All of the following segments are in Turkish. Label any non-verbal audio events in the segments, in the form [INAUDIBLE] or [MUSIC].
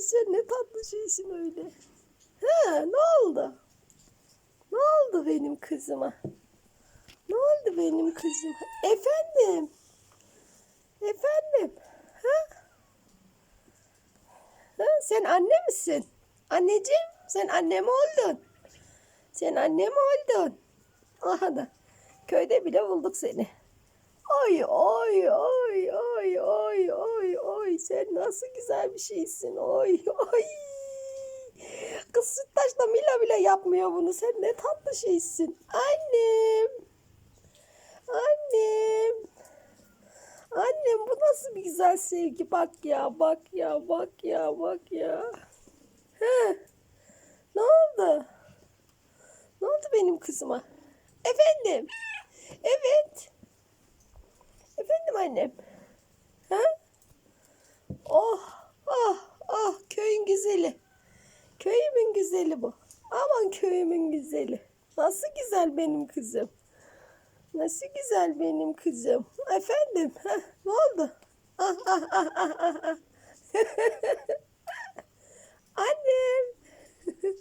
sen ne tatlı şeysin öyle. Ha, ne oldu? Ne oldu benim kızıma? Ne oldu benim kızıma? Efendim? Efendim? Ha? Ha, sen anne misin? Anneciğim sen anne mi oldun? Sen anne mi oldun? Aha da köyde bile bulduk seni. Oy oy oy oy oy oy sen nasıl güzel bir şeysin oy oy. Kız Süttaş'la Mila bile yapmıyor bunu. Sen ne tatlı şeysin. Annem. Annem. Annem bu nasıl bir güzel sevgi. Bak ya bak ya bak ya bak ya. He. Ne oldu? Ne oldu benim kızıma? Efendim? Evet. Efendim annem? Oh, oh, oh köyün güzeli. Köyümün güzeli bu. Aman köyümün güzeli. Nasıl güzel benim kızım. Nasıl güzel benim kızım. Efendim, ha, ne oldu? Ah, ah, ah. [LAUGHS] Annem. [LAUGHS]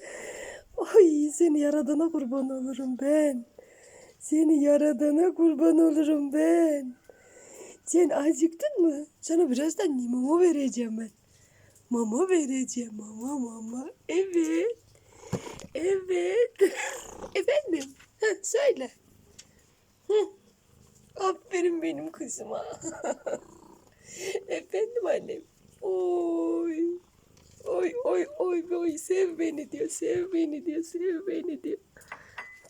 Oy seni yaradana kurban olurum ben. Seni yaradana kurban olurum ben. Sen acıktın mı? Sana birazdan mama vereceğim ben. Mama vereceğim. Mama mama. Evet. Evet. [LAUGHS] Efendim. Heh, söyle. Hı. Aferin benim kızıma. [LAUGHS] Efendim annem. Oy. Oy oy oy oy sev beni diyor. Sev beni diyor. Sev beni diyor.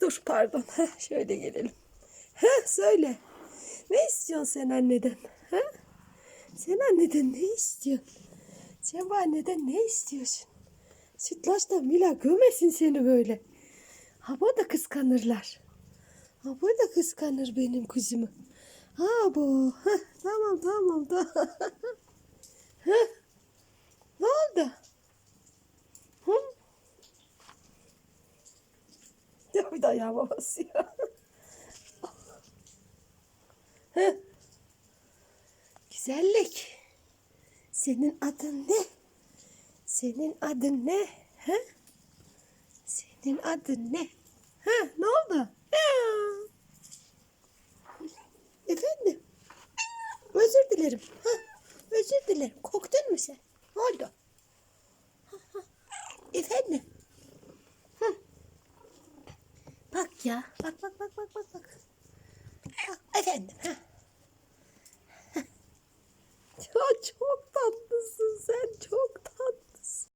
Dur pardon. Heh, [LAUGHS] şöyle gelelim. Heh, söyle. Ne istiyorsun sen anneden? Ha? Sen anneden ne istiyorsun? Sen bu anneden ne istiyorsun? Sütlaçta Mila gömesin seni böyle. Ha bu da kıskanırlar. Ha bu da kıskanır benim kızımı. Ha bu. Heh, tamam tamam tamam. [LAUGHS] Ne oldu? Hı? Ya bir daha ayağıma basıyor. Güzellik. Senin adın ne? Senin adın ne? Ha? Senin adın ne? Ha, ne oldu? Efendim? Özür dilerim. Ha, özür dilerim. Korktun mu sen? Ne oldu? Ha, ha. Efendim? Bak ya. Bak bak bak bak bak bak. Efendim. Heh. [LAUGHS] ya çok tatlısın sen çok